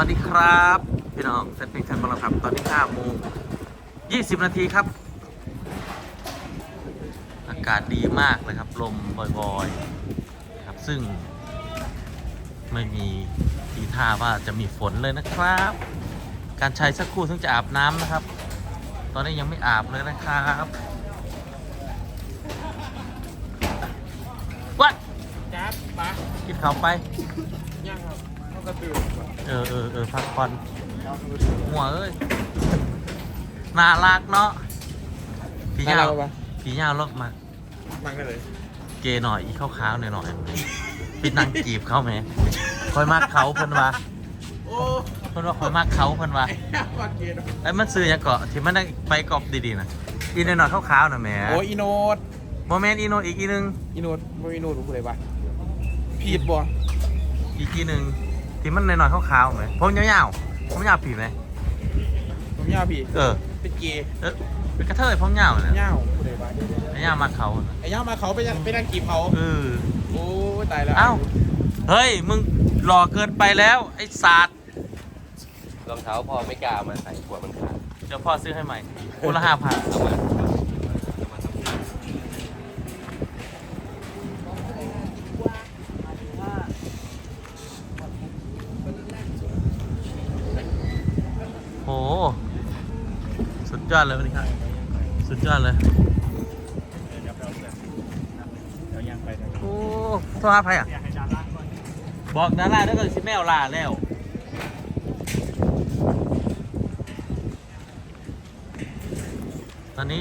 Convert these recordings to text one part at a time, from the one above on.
วัสดีครับ พี่น้องเซตเพลงชันบอลครับ ตอนนี้5โมง20นาทีครับ อากาศดีมากเลยครับ ลมบ่อยๆครับซึ่ง ไม่มีทีท่าว่าจะมีฝนเลยนะครับ การใช้สักครู่ถึงจะอาบน้ำนะครับ ตอนนี้ยังไม่อาบเลยนะครับวัดจ้าปะกินข้าวไปย่างครับเขา กระตือเออเออเออพักผ่อนหัวเอ้ยน่ารักเนาะผียาวผียาวลบมา มันก็เลยเกหน่อยอีข้าวขาวหน่อยหน่อยปิดนางจีบเขาไหมคอยมากเขาเพิ่นว่าโอ้เพิ่นว่าคอยมากเขาเพิ่นว่าไอ้ย่างวัดเกณฑ์ไอ้มันซื้อหยังเกาะที่มันได้ไปกรอบดีๆนะอีหน่อยหน่อยขาวๆน่ะแหมโอ้อีโนดโมเมนต์อีโนอีกอีนึงอีโนดบ่อีโนดรู้เลยปะพีดบ่อีกอีนึง ที่มันหน่อยหน่อยขาวๆไหมผมยาวๆผมยาวผีไหมผมยาวพี่เออเป็นเกย์เออเป็นกระเทยผมยาวเนี่ยยาวผู้ใดบ้าไอ้ยาวมาเขาน่ะไอ้ย่างมาเขาไปยังไปนั่งกีบเขาเออโอ้ยตายแล้วเอ้าเฮ้ยมึงหล่อเกินไปแล้วไอ้ศาสตร์รองเท้าพอไม่กล้าเอามาใส่กลัวมันขาดเดี๋ยวพ่อซื้อให้ใหม่คนละห้าพันเอามา โห สุดย อดเลยวันนี้ครับสุดยอดเลยเดี๋ยวย่างไปนะโอ้โทรหาใครอะอยากให้ดาราก่อนบอกดาราแล้วก็สิแมวลาแล้วตอนนี้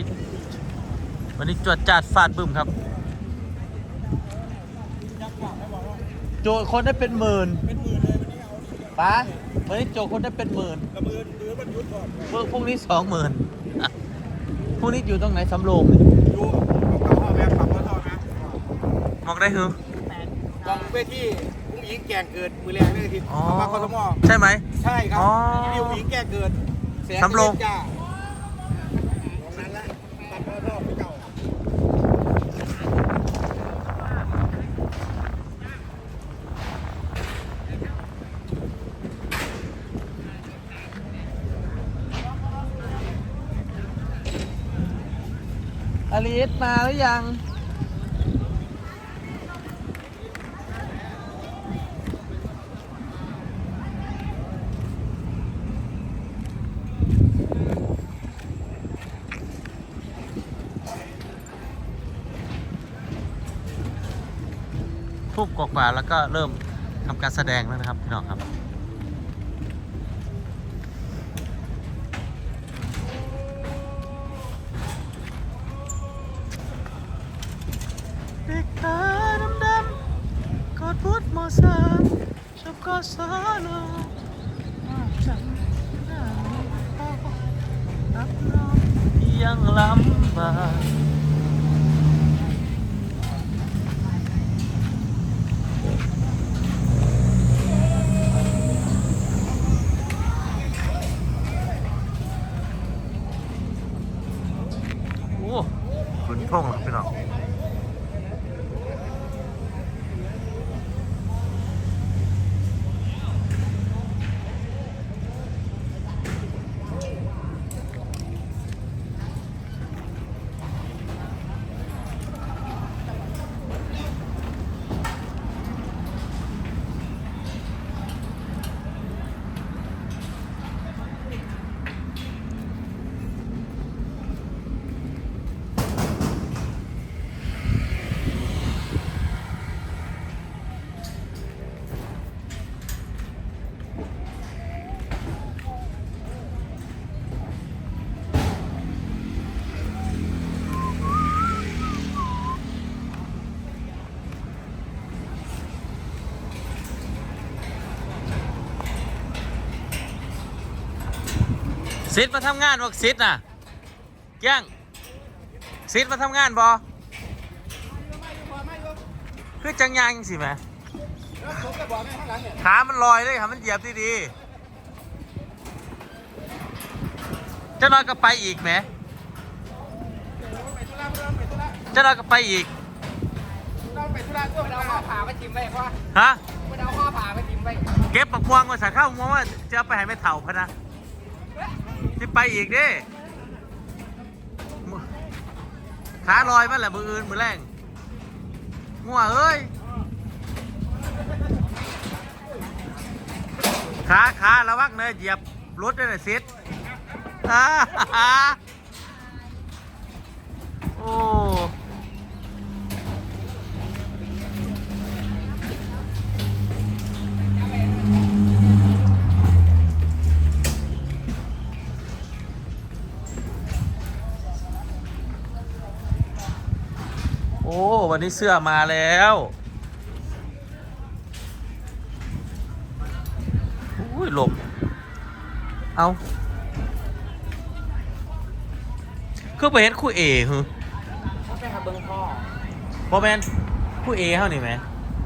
วันนี้จวดจัดฟาดบึ้มครับโจทย์คนได้เป็นหมื่นเป็นหมื่นเลยวันนี้เอาดิป้าวันนี้โจทย์คนได้เป็นหมื่นกระมือหรือมันยุดก่อนพรุ่งพรุ่งนี้สองหมื่น พรุ่งนี้อยู่ตรงไหนสำโรงเนี่ยดูเอาเข้าแบบปรับเข้าท่อนะมองได้คือกองเวทีผู้หญิงแก่งเกิดมือแรงเลยทีอ๋อเอามาคอสมอใช่ไหมใช่ครับอ๋อที่ผู้หญิงแก่งเกิดแสนสำโรงจ้าตรงนั้นแหละตัดเข้าท่อไปเก่า อลิสมาหรือยัง ทุบกว่าๆแล้วก็เริ่มทำการแสดงแล้วนะครับ พี่น้องครับ พุทธมอสามชอบกอดสาโลจังรับน้องยังลำบากโอ้คุณท่งแล้วพี่น้อง ซิดมาทำงานบอกซิดน่ะเกี้ยงซิดมาทำงานบอคือจังยางจังสิแหมขามันลอยเลยค่ะมันเหยียบดีๆจะนอนก็ไปอีกไหมจะนอนก็ไปอีกเราไปธุระตัวเราเอาไปจิ้มไปเพราะฮะเอาข้าผ่าไปจิ้มไปเก็บปักม่วงมาใส่ข้าวม่วว่าจะไปให้ไม่เถ่าพนะ ที่ไปอีกดิขาลอยมาแหละมืออื่นมือแรงงัวเอ้ยขาขาระวังเนยเหยียบรถได้เลยซิดอ่าฮ่าโอ้ วันนี้เสื้อมาแล้วอุ้ยหลบเอาคือไปเห็นคู่เอฮึเขาไปหาเบิ้งพ่อบอแมนคู่เอเท่านี่ไหม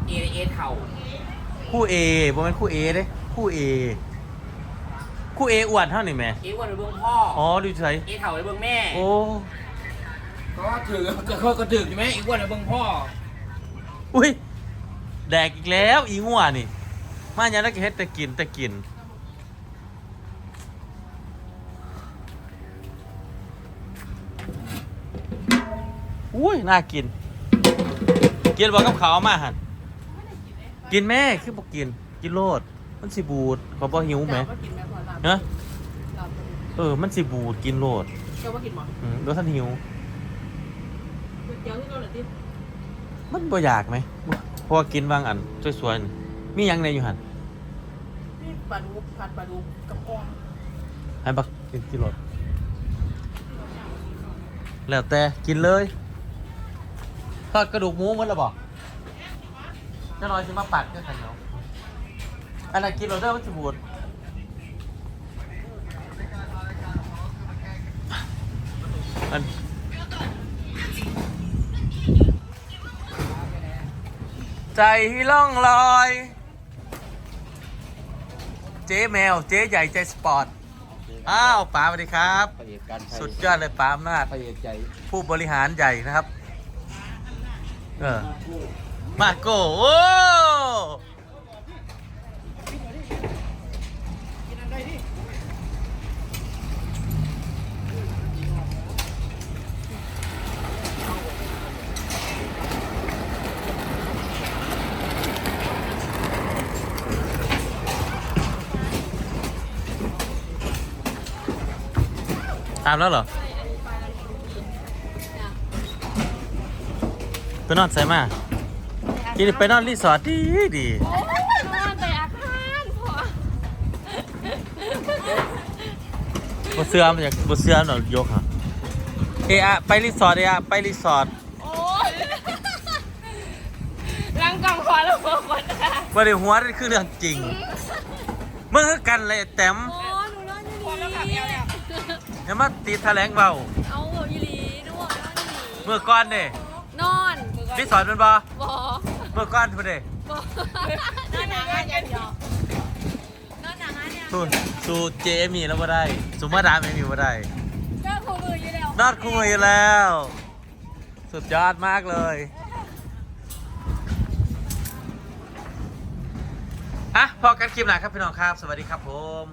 เอเอเข่าคู่เอบอแมนคู่เอเด้คู่เอคู่เออ้วนเท่านี่ไหมเอวันไปเบิ้งพ่ออ๋อดูใส่เอเข่าไปเบิ้งแม่ โอ้ ก็ถือก็เขาก็ถือใช่ไหมอีกวันไปเบิ้งพ่ออุ้ยแดกอีกแล้วอีงัวนี่ มาอย่างนั้นก็เฮ็ดแต่กินแต่กิน อุ้ยน่ากิน กินบอกกับเขาวมาหันกินแม่คือบอกกิน กินโลด มันสิบูดเขาบอกหิวไหมก็กินไหมพอตามฮะเออมันสิบูดกินโลด เจ้าว่ากินหมออืมแล้วท่านหิว เดี๋ยวที่เราเหลือที่มันบ่อยากไหมเพราะว่ากินบางอันสวยๆนี่มีหยังในอยู่หันนี่ปลาดุกผัดปลาดุกกับกองให้บักกินกินโลดแล้วแต่กินเลยทอดกระดูกหมูหมันแล้วบอกจะลอยสิมาปัดก็ขันเนาะอันนั้นกินโรเดอร์มันจะบูดอัน ใจล่องลอย เจ๊แมว เจ๊ใหญ่ใจสปอร์ต อ้าวป๋าสวัสดีครับ พระเอกการไทยสุดยอดเลยป๋าอำนาจ พระเอกใจผู้บริหารใหญ่นะครับ เออ มาโกโอ้ ตามแล้วเหรอไปนอนใส่มากินไปนอนรีสอร์ทดีดีโอ้ยนอนแต่อาคารพอบเสื้อมันอยากบเสื้อหน่อยยกค่ะเอะอะไปรีสอร์ทเอะอะไปรีสอร์ทโอ้ยรังกองคอแล้วเมื่อวันนะว่าในหัวนี่คือเรื่องจริงเมื่อคือกันเลยแต้มโอ้หนูนอนอยู่นี่แล้วขับเนี่ยอย่ามาตีแถลงเบาเอาอีหลีด้วยนนอยู่เมื่อก่อนเด้นอนรีสอร์ทมันบ่บอเมื่อก่อนพุ่นเด้บอนอนหนังานอย่างเดียวนอนหนังานเนี่ยสู้สู้เจมี่แล้วบ่ได้สู้มาดามไม่มีบ่ได้ก็คู่มืออยู่แล้วนอดคุยแล้ว สุดยอดมากเลยอะพอกันคลิปหนาครับพี่น้องครับ สวัสดีครับผม